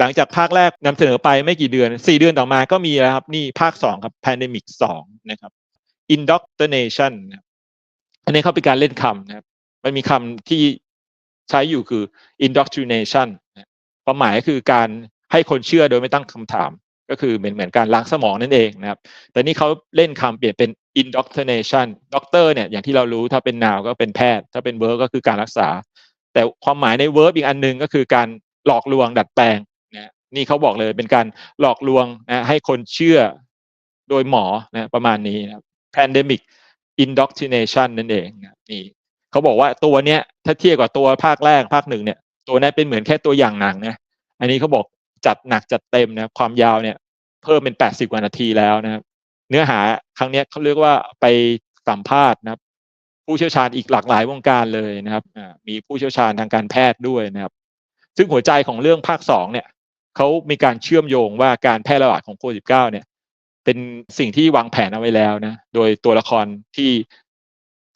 หลังจากภาคแรกนำเสนอไปไม่กี่เดือนสี่เดือนต่อมาก็มีแล้วครับ นี่ภาคสองครับ pandemic สองนะครับ indoctrination นะครับอันนี้เขาเป็นการเล่นคำนะครับ มันมีคำที่ใช้อยู่คือ indoctrination นความหมายคือการให้คนเชื่อโดยไม่ตั้งคำถาม ก็คือเหมือนเหมือนการล้างสมองนั่นเองนะครับ แต่นี่เขาเล่นคำเปลี่ยนเป็น indoctrination ด็อกเตอร์เนี่ยอย่างที่เรารู้ถ้าเป็นนาวก็เป็นแพทย์ ถ้าเป็นเวิร์กก็คือการรักษา แต่ความหมายในเวิร์บอีกอันหนึงก็คือการหลอกลวงดัดแปลง นี่เขาบอกเลยเป็นการหลอกลวงนะให้คนเชื่อโดยหมอนะประมาณนี้นะ pandemic indoctrination นั่นเองนะนี่เขาบอกว่าตัวเนี้ยถ้าเทียบกับตัวภาคแรกภาคหนึ่งเนี่ย ตัวนี้เป็นเหมือนแค่ตัวอย่างหนังนะอันนี้เขาบอกจัดหนักจัดเต็มนะความยาวเนี่ย เพิ่มเป็นแปดสิบกว่านาทีแล้วนะครับ เนื้อหาครั้งเนี้ยเขาเรียกว่าไปสัมภาษณ์นะครับผู้เชี่ยวชาญอีกหลากหลายวงการเลยนะครับมีผู้เชี่ยวชาญทางการแพทย์ด้วยนะครับ ซึ่งหัวใจของเรื่องภาคสองเนี่ย เขามีการเชื่อมโยงว่าการแพร่ระบาดของโควิดสิบเก้าเนี่ย เป็นสิ่งที่วางแผนเอาไว้แล้วนะ โดยตัวละครที่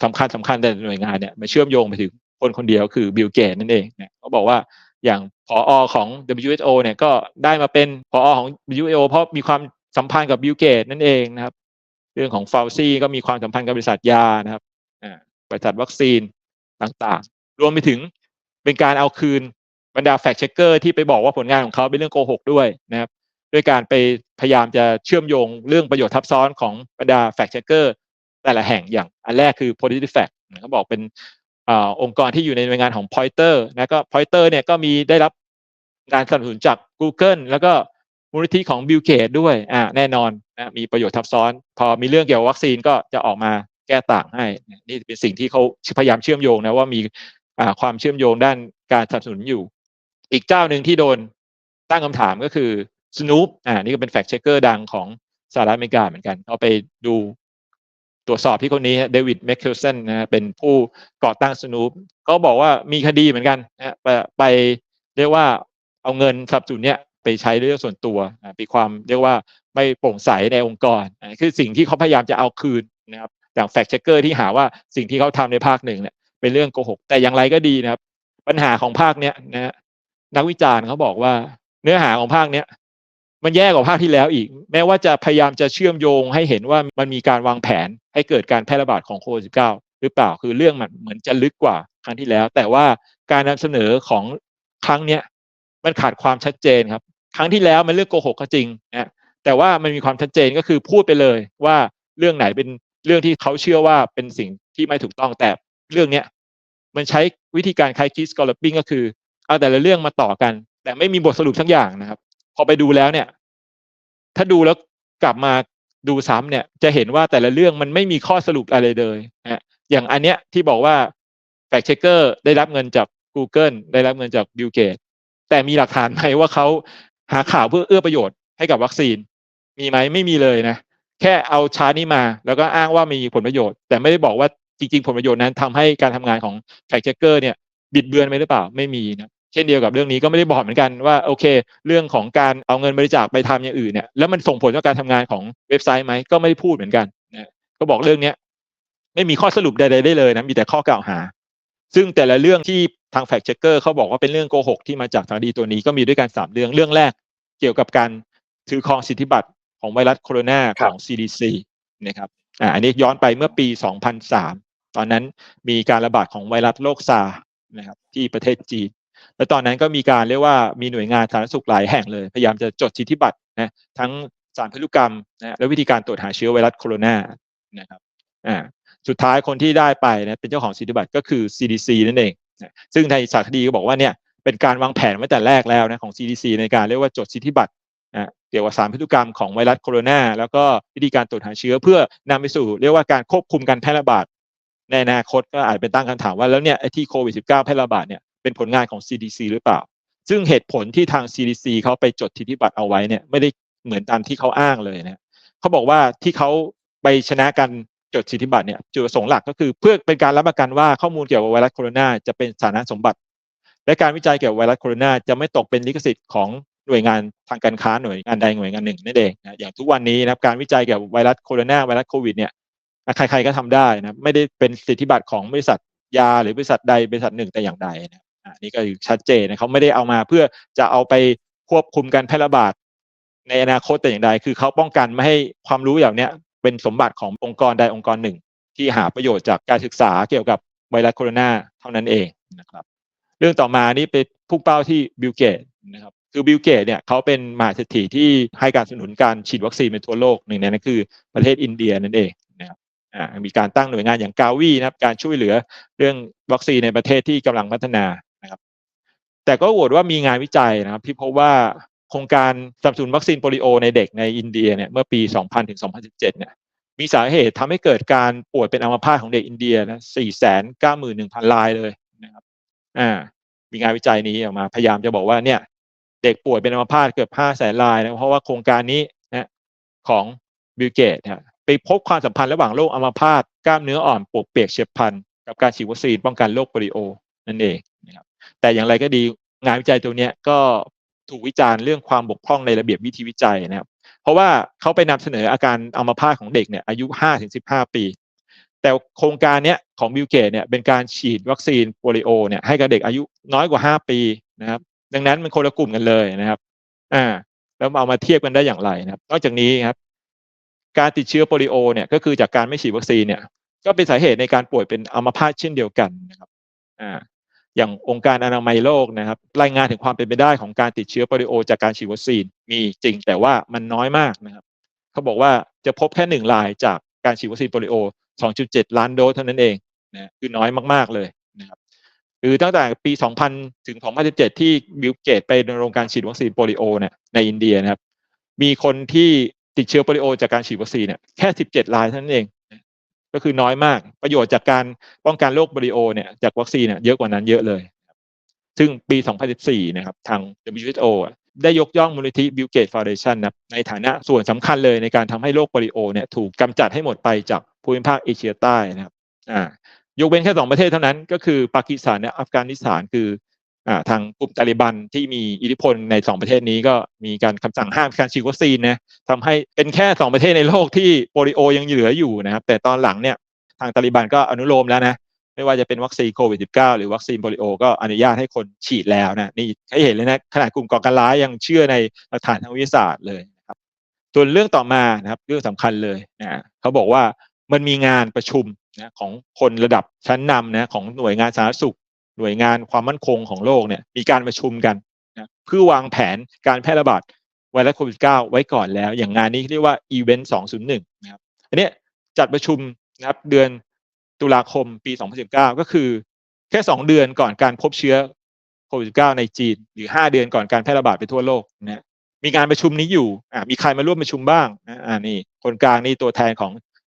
สำคัญสำคัญแต่หน่วยงานเนี่ยมาเชื่อมโยงไปถึงคนคนเดียวคือบิลเกตนั่นเองเนี่ยเขาบอกว่าอย่างผออของ WHO เนี่ยก็ได้มาเป็นผออของ WHO เพราะมีความสัมพันธ์กับบิลเกตนั่นเองนะครับ เรื่องของฟาวซี่ก็มีความสัมพันธ์กับบริษัทยานะครับอ่าบริษัทวัคซีนต่างๆ รวมไปถึงเป็นการเอาคืน บรรดาแฟกเช็คเกอร์ที่ไปบอกว่าผลงานของเขาเป็นเรื่องโกหกด้วยนะครับด้วยการไปพยายามจะเชื่อมโยงเรื่องประโยชน์ทับซ้อนของบรรดาแฟกเช็คเกอร์แต่ละแห่งอย่างอันแรกคือ PolitiFact เขาบอกเป็นอองค์กรที่อยู่ในหน่วยงานของ Pointer นะก็ Pointer เนี่ยก็มีได้รับการสนับสนุนจาก Google แล้วก็มูลนิธิของ Bill Gates ด้วยอ่าแน่นอนนะมีประโยชน์ทับซ้อน พอมีเรื่องเกี่ยวกับวัคซีนก็จะออกมาแก้ต่างให้ นี่เป็นสิ่งที่เขาพยายามเชื่อมโยงนะว่ามีความเชื่อมโยงด้านการสนับสนุนอยู่ อีกเจ้าหนึ่งที่โดนตั้งคำถามก็คือ Snoop อ่านี่ก็เป็นแฟกเช็คเกอร์ดังของสหรัฐอเมริกาเหมือนกันเขาไปดูตรวจสอบที่คนนี้เดวิดแมคเคิลสันนะเป็นผู้ก่อตั้ง Snoop ก็บอกว่ามีคดีเหมือนกันนะไปเรียกว่าเอาเงินสนับสนุนเนี่ยไปใช้เรื่องส่วนตัวมีความเรียกว่าไม่โปร่งใสในองค์กร คือสิ่งที่เขาพยายามจะเอาคืนนะครับอย่างแฟกเช็คเกอร์ที่หาว่าสิ่งที่เขาทำในภาคหนึ่งเนี่ยเป็นเรื่องโกหก แต่อย่างไรก็ดีนะครับ ปัญหาของภาคเนี้ยนะฮะ นักวิจารณ์เขาบอกว่า เนื้อหาของภาคเนี้ยมันแย่กว่าภาคที่แล้วอีก แม้ว่าจะพยายามจะเชื่อมโยงให้เห็นว่ามันมีการวางแผนให้เกิดการแพร่ระบาดของโควิด -19 หรือเปล่าคือเรื่องมันเหมือนจะลึกกว่าครั้งที่แล้ว แต่ว่าการนำเสนอของครั้งเนี้ยมันขาดความชัดเจนครับ ครั้งที่แล้วมันเรื่องโกหกก็จริงนะแต่ว่ามันมีความชัดเจนก็คือพูดไปเลยว่าเรื่องไหนเป็นเรื่องที่เขาเชื่อว่าเป็นสิ่งที่ไม่ถูกต้องแต่เรื่องเนี้ยมันใช้วิธีการคล้ายคิสกอลปิ้งก็คือ เอาแต่ละเรื่องมาต่อกัน แต่ไม่มีบทสรุปทั้งอย่างนะครับ พอไปดูแล้วเนี่ย ถ้าดูแล้วกลับมาดูซ้ำเนี่ย จะเห็นว่าแต่ละเรื่องมันไม่มีข้อสรุปอะไรเลยนะอย่างอันเนี้ยที่บอกว่าแฟกเชคเกอร์ได้รับเงินจาก Google ได้รับเงินจากบิลเกตแต่มีหลักฐานไหมว่าเขาหาข่าวเพื่อเอื้อประโยชน์ให้กับวัคซีน มีไหมไม่มีเลยนะ แค่เอาชาร์ตนี้มา แล้วก็อ้างว่ามีผลประโยชน์ แต่ไม่ได้บอกว่าจริงๆ ผลประโยชน์นั้นทำให้การทำงานของแฟกเชคเกอร์เนี่ย บิดเบือนไหมหรือเปล่าไม่มีนะเช่นเดียวกับเรื่องนี้ก็ไม่ได้บอกเหมือนกันว่าโอเค เรื่องของการเอาเงินบริจาคไปทำอย่างอื่นเนี่ยแล้วมันส่งผลต่อการทำงานของเว็บไซต์ไหมก็ไม่ได้พูดเหมือนกันนะก็บอกเรื่องเนี้ยไม่มีข้อสรุปใดๆได้เลยนะมีแต่ข้อกล่าวหา ซึ่งแต่ละเรื่องที่ทางแฟกเช็คเกอร์เขาบอกว่าเป็นเรื่องโกหกที่มาจากทางดีตัวนี้ก็มีด้วยกันสามเรื่องเรื่องแรกเกี่ยวกับการถือครองสิทธิบัตรของไวรัสโคโรนาของ CDC นะครับอ่าอันนี้ย้อนไปเมื่อปี 2003 ตอนนั้นมีการระบาดของไวรัสโรคซาร์ นะครับที่ประเทศจีน แล้วตอนนั้นก็มีการเรียกว่ามีหน่วยงานสาธารณสุขหลายแห่งเลย พยายามจะจดสิทธิบัตรนะทั้งสารพันธุกรรมนะและวิธีการตรวจหาเชื้อไวรัสโคโรนานะครับอ่าสุดท้ายคนที่ได้ไปนะเป็นเจ้าของสิทธิบัตรก็คือ CDC นั่นเองนะซึ่งในสารคดีก็บอกว่าเนี่ยเป็นการวางแผนไว้แต่แรกแล้วนะของ CDC ในการเรียกว่าจดสิทธิบัตรนะเกี่ยวกับสารพันธุกรรมของไวรัสโคโรนาแล้วก็วิธีการตรวจหาเชื้อเพื่อนำไปสู่เรียกว่าการควบคุมการแพร่ระบาด ในอนาคตก็อาจเป็นตั้งคำถามว่าแล้วเนี่ยไอ้ที่โควิด -19 แพร่ระบาดเนี่ยเป็นผลงานของ CDC หรือเปล่า ซึ่งเหตุผลที่ทาง CDC เขาไปจดสิทธิบัตรเอาไว้เนี่ยไม่ได้เหมือนตามที่เขาอ้างเลยนะเขาบอกว่าที่เขาไปชนะการจดสิทธิบัตรเนี่ยจุดประสงค์หลักก็คือเพื่อเป็นการรับประกันว่าข้อมูลเกี่ยวกับไวรัสโคโรนาจะเป็นสารสมบัติ และการวิจัยเกี่ยวกับไวรัสโคโรนาจะไม่ตกเป็นลิขสิทธิ์ของหน่วยงานทางการค้าหน่วยงานใดหน่วยงานหนึ่งนั่นเองนะอย่างทุกวันนี้นะครับการวิจัยเกี่ยวกับไวรัสโคโรนาไวรัสโควิดเนี่ย ใครๆก็ทำได้นะไม่ได้เป็นสิทธิบัตรของบริษัทยาหรือบริษัทใดบริษัทหนึ่งแต่อย่างใดนะอันนี้ก็ชัดเจนนะเขาไม่ได้เอามาเพื่อจะเอาไปควบคุมการแพร่ระบาดในอนาคตแต่อย่างใด คือเขาป้องกันไม่ให้ความรู้อย่างเนี้ยเป็นสมบัติขององค์กรใดองค์กรหนึ่ง ที่หาประโยชน์จากการศึกษาเกี่ยวกับไวรัสโคโรนาเท่านั้นเองนะครับ เรื่องต่อมานี่เป็นพุ่งเป้าที่บิลเกตนะครับคือบิลเกตเนี่ยเขาเป็นมหาเศรษฐีที่ให้การสนับสนุนการฉีดวัคซีนในทั่วโลกหนึ่งในนั้นคือประเทศอินเดียนั่นเอง มีการตั้งหน่วยงานอย่างกาวีนะครับการช่วยเหลือเรื่องวัคซีนในประเทศที่กำลังพัฒนานะครับ แต่ก็โหวตว่ามีงานวิจัยนะครับ ที่พบว่าโครงการสนับสนุนวัคซีนโปลิโอในเด็กในอินเดียเนี่ยเมื่อปี 2000ถึง2017 เนี่ยมีสาเหตุทำให้เกิดการป่วยเป็นอัมพาตของเด็กอินเดียนะ491,000รายเลยนะครับอ่ามีงานวิจัยนี้ออกมาพยายามจะบอกว่าเนี่ยเด็กป่วยเป็นอัมพาตเกือบ5แสนรายนะเพราะว่าโครงการนี้นะของบิลเกตนะ ไปพบความสัมพันธ์ระหว่างโรคอัมพาตกล้ามเนื้ออ่อนปวดเปียกเฉียบพลันกับการฉีดวัคซีนป้องกันโรคโปลิโอนั่นเองนะครับแต่อย่างไรก็ดีงานวิจัยตัวเนี้ยก็ถูกวิจารณ์เรื่องความบกพร่องในระเบียบวิธีวิจัยนะครับ เพราะว่าเขาไปนำเสนออาการอัมพาตของเด็กเนี่ยอายุ5ถึง15 ปี แต่โครงการเนี้ยของบิลเกตเนี่ยเป็นการฉีดวัคซีนโปลิโอเนี่ยให้กับเด็กอายุน้อยกว่า 5 ปีนะครับ ดังนั้นมันคนละกลุ่มกันเลยนะครับอ่าแล้วเอามาเทียบกันได้อย่างไรนะครับ นอกจากนี้ครับ การติดเชื้อโปลิโอเนี่ยก็คือจากการไม่ฉีดวัคซีนเนี่ยก็เป็นสาเหตุในการป่วยเป็นอัมพาตเช่นเดียวกันนะครับอ่าอย่างองค์การอนามัยโลกนะครับ รายงานถึงความเป็นไปได้ของการติดเชื้อโปลิโอ จากการฉีดวัคซีนมีจริงแต่ว่ามันน้อยมากนะครับเขาบอกว่าจะพบแค่หนึ่งรายจากการฉีดวัคซีนโปลิโอ 2.7 ล้านโดสเท่านั้นเองนะคือน้อยมากๆเลยนะครับคือตั้งแต่ปี 2000 ถึง 2017 ที่บิลเกตไปดำรงการฉีดวัคซีนโปลิโอเนี่ยในอินเดียนะครับ มีคนที่ ติดเชื้อโปลิโอจากการฉีดวัคซีนเนี่ยแค่ 17 รายเท่านั้นเอง ก็คือน้อยมาก ประโยชน์จากการป้องกันโรคโปลิโอเนี่ยจากวัคซีนเนี่ยเยอะกว่านั้นเยอะเลย ซึ่งปี 2014 นะครับ ทาง WHO ได้ยกย่องมูลนิธิบิลเกตฟาวเดชันนะในฐานะส่วนสำคัญเลยในการทำให้โรคโปลิโอเนี่ยถูกกำจัดให้หมดไปจากภูมิภาคเอเชียใต้นะครับอ่ายกเว้นแค่สองประเทศเท่านั้นก็คือปากีสถานและอัฟกานิสถานคือ ทางกลุ่มตาลิบันที่มีอิทธิพลในสองประเทศนี้ก็มีการคำสั่งห้ามการฉีดวัคซีนนะทำให้เป็นแค่สองประเทศในโลกที่โปลิโอยังเหลืออยู่นะครับ แต่ตอนหลังเนี่ยทางตาลิบันก็อนุโลมแล้วนะไม่ว่าจะเป็นวัคซีนโควิด -19 หรือวัคซีนโปลิโอก็อนุญาตให้คนฉีดแล้วนะนี่ให้เห็นเลยนะขนาดกลุ่มก่อการร้ายยังเชื่อในหลักฐานทางวิทยาศาสตร์เลยนะครับส่วนเรื่องต่อมานะครับเรื่องสำคัญเลยนะเขาบอกว่ามันมีงานประชุมนะของคนระดับชั้นนำนะของหน่วยงานสาธารณสุข หน่วยงานความมั่นคงของโลกเนี่ยมีการประชุมกันนะเพื่อวางแผนการแพร่ระบาดไวรัสโควิด -19 ไว้ก่อนแล้ว อย่างงานนี้เรียกว่าอีเวนต์201 นะครับอันนี้จัดประชุมนะครับเดือนตุลาคมปี 2019 ก็คือแค่ 2 เดือนก่อนการพบเชื้อโควิด -19 ในจีน หรือ 5 เดือนก่อนการแพร่ระบาดไปทั่วโลกนะมีการประชุมนี้อยู่อ่ามีใครมาร่วมประชุมบ้างนะอ่านี่คนกลางนี่ตัวแทนของ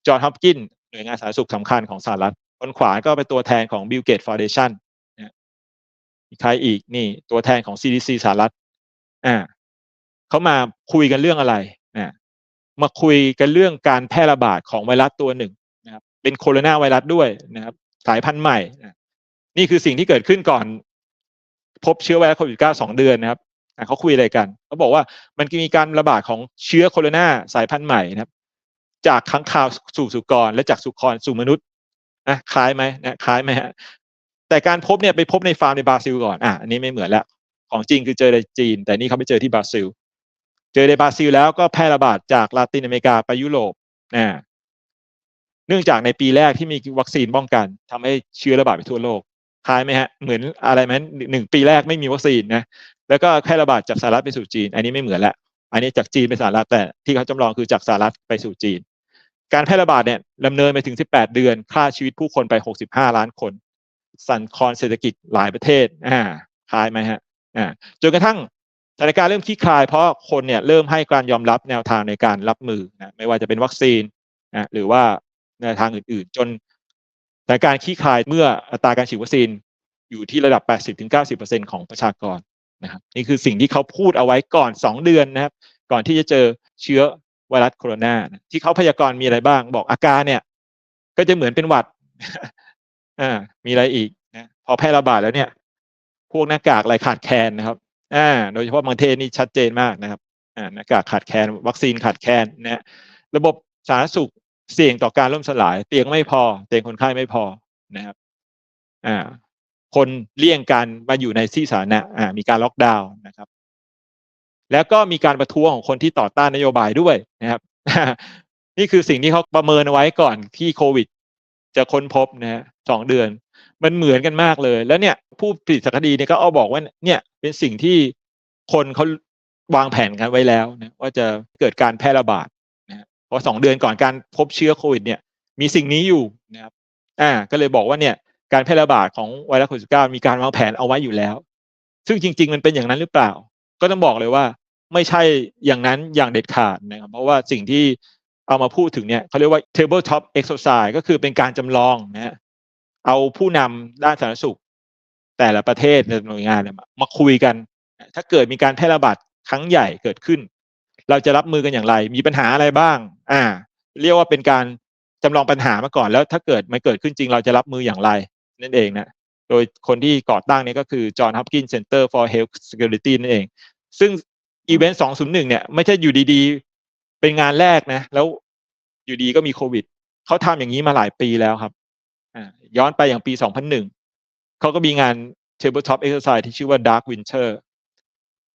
จอห์นฮอปกินหน่วยงานสาธารณสุขสำคัญของสหรัฐคนขวาก็เป็นตัวแทนของบิลเกตฟ u n เดชันน ใครอีกนี่ตัวแทนของ CDC สหรัฐอ่าเขามาคุยกันเรื่องอะไรนะมาคุยกันเรื่องการแพร่ระบาดของไวรัสตัวหนึ่งนะครับ เป็นโคโรนาไวรัสด้วยนะครับ สายพันธุ์ใหม่นะนี่คือสิ่งที่เกิดขึ้นก่อน พบเชื้อไวรัสโควิด -19 สองเดือนนะครับเขาคุยอะไรกันเขาบอกว่ามันมีการระบาดของเชื้อโคโรนาสายพันธุ์ใหม่นะครับ จากค้างคาวสู่สุกรและจากสุกรสู่มนุษย์นะคล้ายไหมนะคล้ายไหมฮะ แต่การพบเนี่ยไปพบในฟาร์มในบราซิลก่อนอะอันนี้ไม่เหมือนแล้ว ของจริงคือเจอในจีน แต่นี่เขาไปเจอที่บราซิล เจอในบราซิลแล้วก็แพร่ระบาดจากลาตินอเมริกาไปยุโรปนะเนื่องจากในปีแรกที่มีวัคซีนป้องกันทำให้เชื้อระบาดไปทั่วโลกคล้ายไหมฮะเหมือนอะไรไหมหนึ่งปีแรกไม่มีวัคซีนนะแล้วก็แพร่ระบาดจากสหรัฐไปสู่จีน อันนี้ไม่เหมือนละอันนี้จากจีนไปสหรัฐแต่ที่เขาจำลองคือจากสหรัฐไปสู่จีน การแพร่ระบาดเนี่ยดำเนินไปถึง 18 เดือนฆ่าชีวิตผู้คนไป 65 ล้านคน สั่นคลอนเศรษฐกิจหลายประเทศอ่าคลายไหมฮะอ่าจนกระทั่งสถานการณ์เริ่มคลี่คลายเพราะคนเนี่ยเริ่มให้การยอมรับแนวทางในการรับมือนะไม่ว่าจะเป็นวัคซีนนะหรือว่าแนวทางอื่นๆ จนสถานการณ์คลี่คลายเมื่ออัตราการฉีดวัคซีนอยู่ที่ระดับ 80-90%ของประชากรนะครับนี่คือสิ่งที่เขาพูดเอาไว้ก่อน 2 เดือนนะครับ ก่อนที่จะเจอเชื้อไวรัสโคโรนาที่เขาพยากรณ์มีอะไรบ้าง บอกอาการเนี่ย ก็จะเหมือนเป็นหวัด อ่า มีอะไรอีกนะพอแพร่ระบาดแล้วเนี่ย พวกหน้ากากอะไรขาดแคลนนะครับอ่าโดยเฉพาะบางเทศนี่ชัดเจนมากนะครับอ่าหน้ากากขาดแคลนวัคซีนขาดแคลนนะระบบสาธารณสุขเสี่ยงต่อการล่มสลาย เตียงไม่พอ เตียงคนไข้ไม่พอนะครับอ่าคนเลี่ยงการมาอยู่ในที่สาธารณะอ่ามีการล็อกดาวน์นะครับ แล้วก็มีการประท้วงของคนที่ต่อต้านนโยบายด้วยนะครับ นี่คือสิ่งที่เขาประเมินเอาไว้ก่อนที่โควิด จะค้นพบนะฮะสองเดือน มันเหมือนกันมากเลย แล้วเนี่ยผู้ผลิตสารคดีเนี่ยก็เอาบอกว่าเนี่ยเป็นสิ่งที่คนเขาวางแผนกันไว้แล้วนะว่าจะเกิดการแพร่ระบาดนะเพราะสองเดือนก่อนการพบเชื้อโควิดเนี่ย มีสิ่งนี้อยู่นะครับอ่าก็เลยบอกว่าเนี่ยการแพร่ระบาดของไวรัสโควิด19มีการวางแผนเอาไว้อยู่แล้ว ซึ่งจริง ๆ มันเป็นอย่างนั้นหรือเปล่า ก็ต้องบอกเลยว่า ไม่ใช่อย่างนั้นอย่างเด็ดขาดนะครับเพราะว่าสิ่งที่ เอามาพูดถึงเนี่ยเขาเรียกว่า tabletop exercise ก็คือเป็นการจำลองนะฮะเอาผู้นำด้านสาธารณสุข แต่ละประเทศในหน่วยงานเนี่ยมาคุยกัน ถ้าเกิดมีการแพร่ระบาดครั้งใหญ่เกิดขึ้น เราจะรับมือกันอย่างไร มีปัญหาอะไรบ้าง อ่า เรียกว่าเป็นการจำลองปัญหามาก่อนแล้ว ถ้าเกิดมันเกิดขึ้นจริงเราจะรับมืออย่างไร นั่นเองนะโดยคนที่ก่อตั้งเนี่ยก็คือ John Hopkins Center for Health Security นั่นเอง ซึ่งอีเวนต์ 201 เนี่ย ไม่ใช่อยู่ดีๆ เป็นงานแรกนะ แล้วอยู่ดีก็มีโควิดเขาทำอย่างนี้มาหลายปีแล้วครับย้อนไปอย่างปี 2001 เขาก็มีงาน Tabletop Exercise ที่ชื่อว่า Dark Winter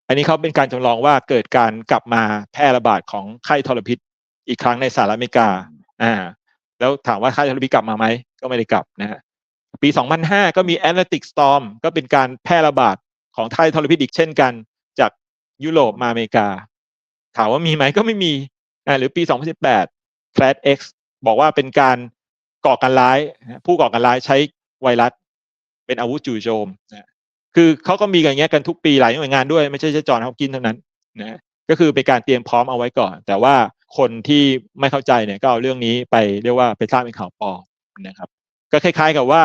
อันนี้เขาเป็นการจำลองว่าเกิดการกลับมาแพร่ระบาดของไข้ทรพิษ อีกครั้งในสหรัฐอเมริกา อ่า แล้วถามว่าไข้ทรพิษกลับมาไหม ก็ไม่ได้กลับนะฮะ ปี 2005 ก็มี Atlantic Storm ก็เป็นการแพร่ระบาดของไข้ทรพิษอีกเช่นกัน จากยุโรปมาอเมริกา ถามว่ามีไหมก็ไม่มีอ่าหรือปี 2018 Class X บอกว่าเป็นการก่อการร้าย ผู้ก่อการร้ายใช้ไวรัส เป็นอาวุธจู่โจมนะคือเขาก็มีกันอย่างเงี้ยกันทุกปีหลายหน่วยงานด้วยไม่ใช่แค่จอห์นฮอปกินเท่านั้นนะก็คือเป็นการเตรียมพร้อมเอาไว้ก่อน แต่ว่าคนที่ไม่เข้าใจเนี่ยก็เอาเรื่องนี้ไปเรียกว่าไปสร้างเป็นข่าวปลอมนะครับ ก็คล้าย ๆ กับว่า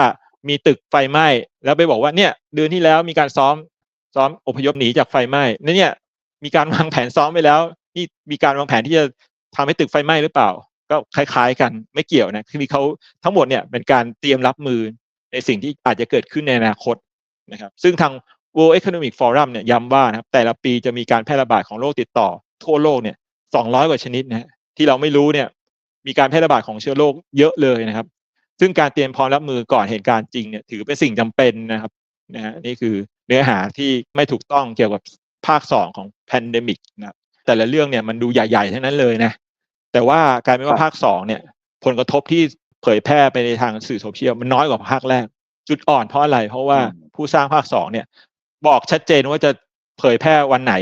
มีตึกไฟไหม้แล้วไปบอกว่าเนี่ยเดือนที่แล้วมีการซ้อมซ้อมอพยพหนีจากไฟไหม้นั่นเนี่ย มีการวางแผนซ้อมไปแล้ว นี่มีการวางแผนที่จะทำให้ตึกไฟไหม้หรือเปล่า ก็คล้ายๆกันไม่เกี่ยวนะคือเขาทั้งหมดเนี่ยเป็นการเตรียมรับมือในสิ่งที่อาจจะเกิดขึ้นในอนาคตนะครับ ซึ่งทาง World Economic Forum เนี่ยย้ำว่านะครับแต่ละปีจะมีการแพร่ระบาดของโรคติดต่อ ทั่วโลกเนี่ย200 กว่าชนิดนะที่เราไม่รู้เนี่ยมีการแพร่ระบาดของเชื้อโรคเยอะเลยนะครับ ซึ่งการเตรียมพร้อมรับมือก่อนเหตุการณ์จริงเนี่ยถือเป็นสิ่งจำเป็นนะครับนะฮะนี่คือเนื้อหาที่ไม่ถูกต้องเกี่ยวกับ ภาค 2 ของแพนเดมิกนะครับแต่ละเรื่องเนี่ยมันดูใหญ่ๆทั้งนั้นเลยนะ แต่ว่ากลายเป็นว่าภาค 2 เนี่ย ผลกระทบที่เผยแพร่ไปในทางสื่อโซเชียลมันน้อยกว่าภาคแรก จุดอ่อนเพราะอะไร เพราะว่าผู้สร้างภาค 2 เนี่ย บอกชัดเจนว่าจะเผยแพร่วันไหน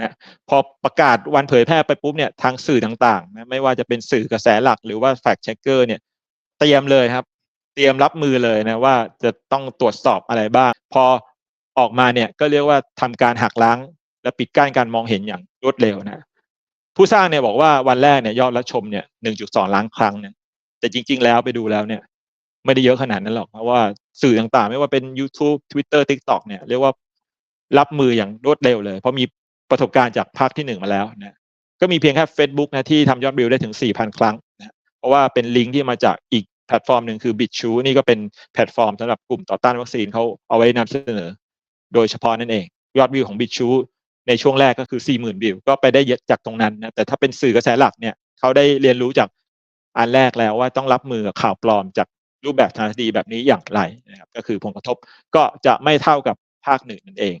นะพอประกาศวันเผยแพร่ไปปุ๊บเนี่ยทางสื่อต่างๆนะไม่ว่าจะเป็นสื่อกระแสหลักหรือว่าแฟกต์เช็คเกอร์เนี่ยเตรียมเลยครับ เตรียมรับมือเลยนะว่าจะต้องตรวจสอบอะไรบ้าง พอ ออกมาเนี่ยก็เรียกว่าทำการหักล้าง และปิดกั้นการมองเห็นอย่างรวดเร็วนะผู้สร้างเนี่ยบอกว่าวันแรกเนี่ยยอดรับชมเนี่ย1.2ล้านครั้งเนี่ยแต่จริง ๆ แล้วไปดูแล้วเนี่ย ไม่ได้เยอะขนาดนั้นหรอกเพราะว่าสื่อต่างๆ ไม่ว่าเป็น YouTube Twitter TikTok เนี่ยเรียกว่ารับมืออย่างรวดเร็วเลย เพราะมีประสบการณ์จากภาคที่หนึ่งมาแล้วนะก็มีเพียงแค่ Facebook นะที่ทำยอดวิวได้ถึง 4,000 ครั้งนะเพราะว่าเป็นลิงก์ที่มาจากอีกแพลตฟอร์มหนึ่งคือ b i t c h u นี่ก็เป็นแพลตฟอร์มสำหรับกลุ่มต่อต้านวัคซีนเขาเอาไว้นำเสนอ โดยเฉพาะนั่นเอง ยอดวิวของบิชูในช่วงแรกก็คือ 40,000 วิว ก็ไปได้เยอะจากตรงนั้นนะแต่ถ้าเป็นสื่อกระแสหลักเนี่ยเขาได้เรียนรู้จากอันแรกแล้วว่าต้องรับมือข่าวปลอมจากรูปแบบทางคดีแบบนี้อย่างไรนะครับก็คือผลกระทบก็จะไม่เท่ากับภาคหนึ่งนั่นเอง